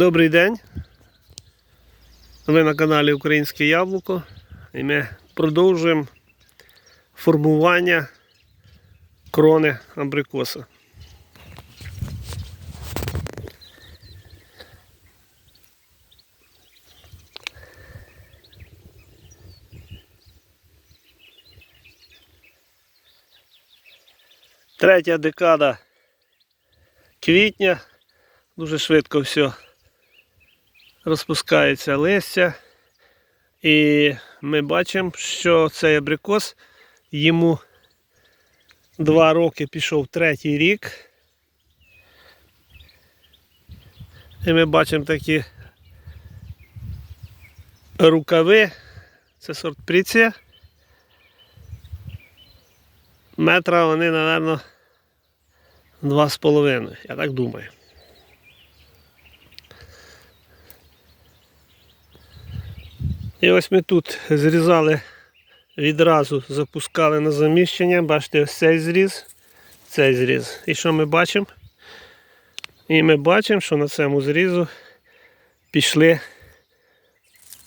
Добрий день. Ви на каналі Українське Яблуко і ми продовжуємо формування крони абрикоса. Третя декада квітня. Дуже швидко все розпускається листя. І ми бачимо, що цей абрикос йому два роки пішов третій рік. І ми бачимо такі рукави. Це сорт пріція. Метра вони, напевно, два з половиною, я так думаю. І ось ми тут зрізали, відразу запускали на заміщення. Бачите, ось цей зріз, цей зріз. І що ми бачимо? І ми бачимо, що на цьому зрізу пішли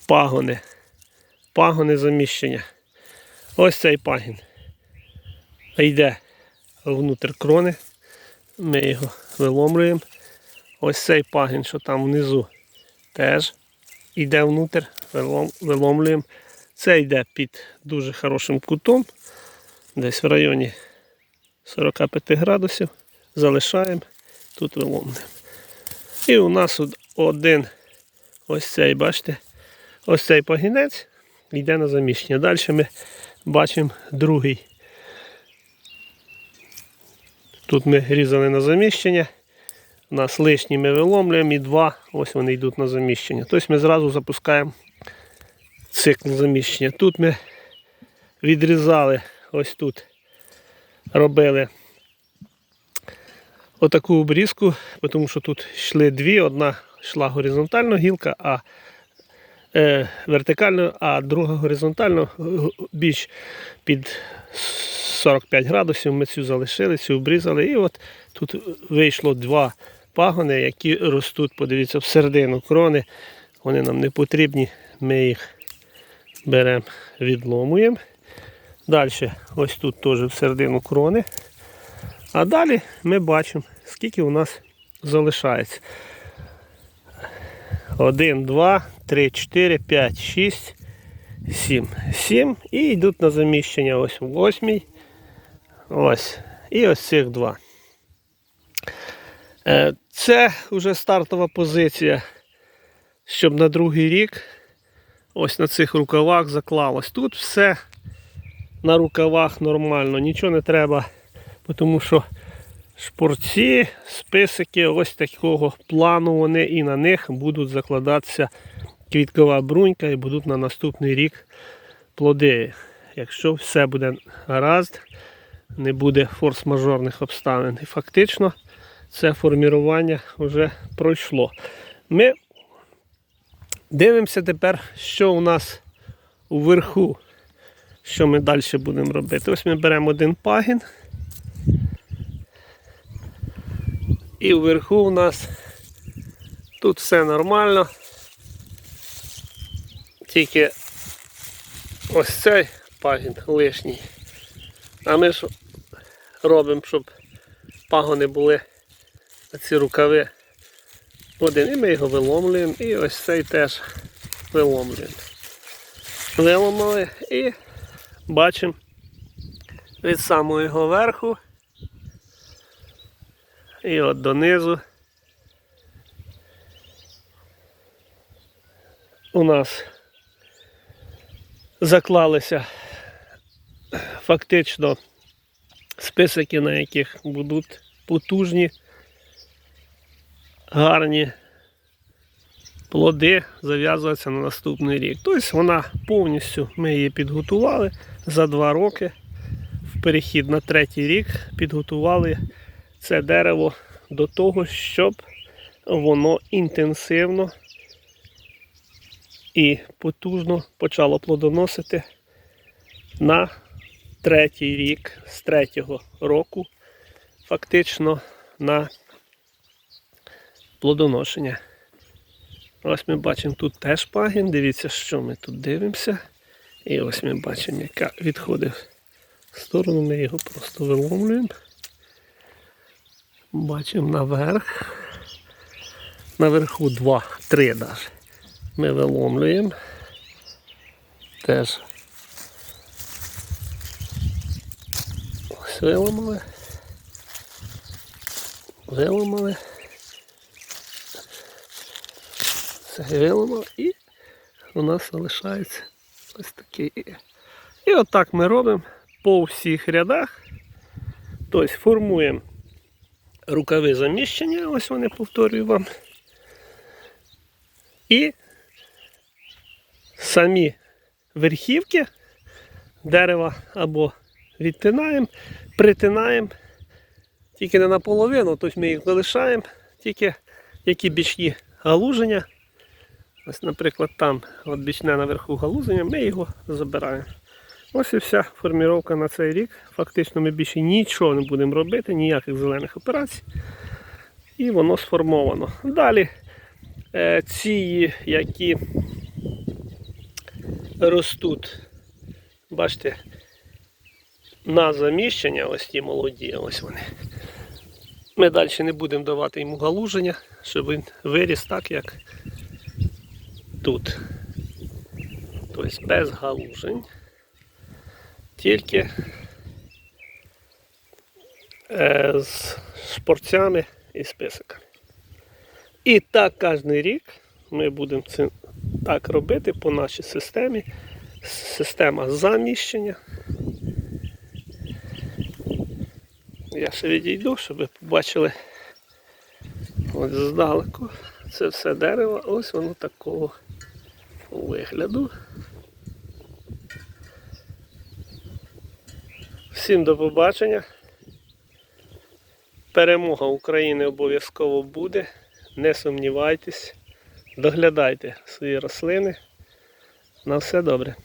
пагони. Пагони заміщення. Ось цей пагін. Йде внутрь крони. Ми його виломлюємо. Ось цей пагін, що там внизу, теж йде внутрь, вилом- виломлюємо. Це йде під дуже хорошим кутом, десь в районі 45 градусів. Залишаємо, тут виломлюємо. І у нас один ось цей, бачите, ось цей пагінець йде на заміщення. Далі ми бачимо другий. Тут ми різали на заміщення. Нас лишні ми виломлюємо і два, ось вони йдуть на заміщення. Тобто ми зразу запускаємо цикл заміщення. Тут ми відрізали, ось тут робили отаку обрізку, тому що тут йшли дві, одна йшла горизонтально гілка, а е, вертикально, а друга горизонтально більш під 45 градусів. Ми цю залишили, цю обрізали. І от тут вийшло два пагони, які ростуть, подивіться, в середину крони. Вони нам не потрібні. Ми їх беремо, відломуємо. Далі, ось тут теж в середину крони. А далі ми бачимо, скільки у нас залишається. 1, 2, 3, 4, 5, 6, 7. 7 і йдуть на заміщення ось восьмій. Ось. І ось цих два. Е, Це вже стартова позиція, щоб на другий рік ось на цих рукавах заклалось. Тут все на рукавах нормально, нічого не треба, тому що шпорці, списики ось такого плану вони і на них будуть закладатися квіткова брунька і будуть на наступний рік плоди. Якщо все буде гаразд, не буде форс-мажорних обставин. І фактично це формірування вже пройшло. Ми дивимося тепер, що у нас уверху, що ми далі будемо робити. Ось ми беремо один пагін. І вверху у нас тут все нормально. Тільки ось цей пагін лишній. А ми ж робимо, щоб пагони були ці рукави один. І ми його виломлюємо. І ось цей теж виломлюємо. Виломали і бачимо від самого його верху і от донизу у нас заклалися фактично списики, на яких будуть потужні, гарні плоди зав'язуватися на наступний рік. Тобто вона повністю, ми її підготували за два роки. В перехід на третій рік підготували це дерево до того, щоб воно інтенсивно і потужно почало плодоносити на третій рік з третього року, фактично на плодоношення. Ось ми бачимо тут теж пагін. Дивіться, що ми тут дивимося. І ось ми бачимо, яка відходить в сторону. Ми його просто виломлюємо. Бачимо наверх. Наверху два, три навіть. Ми виломлюємо. Теж ось виламали. Виламали. Це виламав і у нас залишається ось такий. І отак ми робимо по всіх рядах. Тобто формуємо рукави заміщення, ось вони повторюю вам. І самі верхівки дерева або відтинаємо, притинаємо, тільки не наполовину, тобто ми їх залишаємо, тільки які бічні галуження. Ось, наприклад, там от бічне наверху галузення, ми його забираємо. Ось і вся форміровка на цей рік. Фактично ми більше нічого не будемо робити, ніяких зелених операцій. І воно сформовано. Далі е, ці, які ростуть, бачите, на заміщення, ось ті молоді, ось вони. Ми далі не будемо давати йому галуження, щоб він виріс так, як тут. Тобто без галужень. Тільки е, з шпорцями і списиками. І так кожен рік ми будемо це так робити по нашій системі. Система заміщення. Я ще відійду, щоб ви побачили ось здалеку. Це все дерево, ось воно такого вигляду. Всім до побачення. Перемога України обов'язково буде. Не сумнівайтесь, доглядайте свої рослини. На все добре.